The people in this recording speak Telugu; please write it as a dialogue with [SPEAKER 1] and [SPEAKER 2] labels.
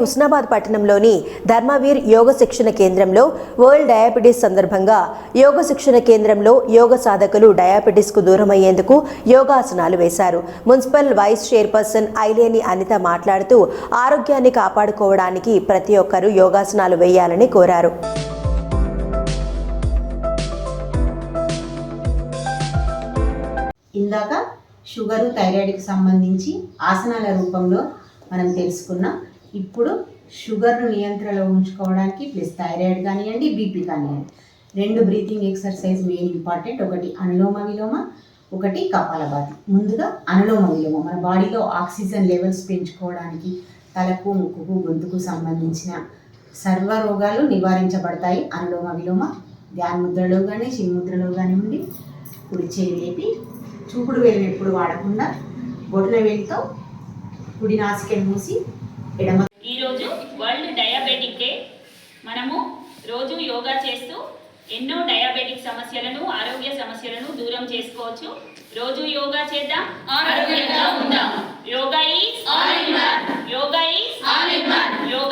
[SPEAKER 1] హుస్నాబాద్ పట్టణంలోని ధర్మవీర్ యోగ శిక్షణ కేంద్రంలో వరల్డ్ డయాబెటీస్ సందర్భంగా యోగ శిక్షణ కేంద్రంలో యోగ సాధకులు డయాబెటీస్కు దూరమయ్యేందుకు యోగాసనాలు వేశారు. Municipal vice chairperson Aileni Anitha మాట్లాడుతూ ఆరోగ్యాన్ని కాపాడుకోవడానికి ప్రతి ఒక్కరూ యోగాసనాలు వేయాలని కోరారు.
[SPEAKER 2] ఇందాక షుగరు థైరాయిడ్కి సంబంధించి ఆసనాల రూపంలో మనం తెలుసుకున్నాం. ఇప్పుడు షుగర్ను నియంత్రణలో ఉంచుకోవడానికి ప్లస్ థైరాయిడ్ కానివ్వండి బీపీ కానివ్వండి. రెండు బ్రీతింగ్ ఎక్సర్సైజ్ మెయిన్ ఇంపార్టెంట్ ఒకటి అనులోమ విలోమ ఒకటి కపాలభాతి ముందుగా అనులోమ విలోమ మన బాడీలో ఆక్సిజన్ లెవెల్స్ పెంచుకోవడానికి తలకు ముక్కుకు గొంతుకు సంబంధించిన సర్వ రోగాలు నివారించబడతాయి. అనులోమ విలోమ ధ్యాన ముద్రలో కానీ చిన్ముద్రలో కానివ్వండి కుడి చేయి లేపి చూపుడు వేలు ఎప్పుడు వాడకుండా బొటన వేలితో కుడి నాసికెళ్ళి మూసి ఎడమ.
[SPEAKER 3] ఈరోజు వరల్డ్ డయాబెటిక్ డే. మనము రోజు యోగా చేస్తూ ఎన్నో డయాబెటిక్ సమస్యలను ఆరోగ్య సమస్యలను దూరం చేసుకోవచ్చు. రోజు యోగా చేద్దాం. ఆరోగ్యంగా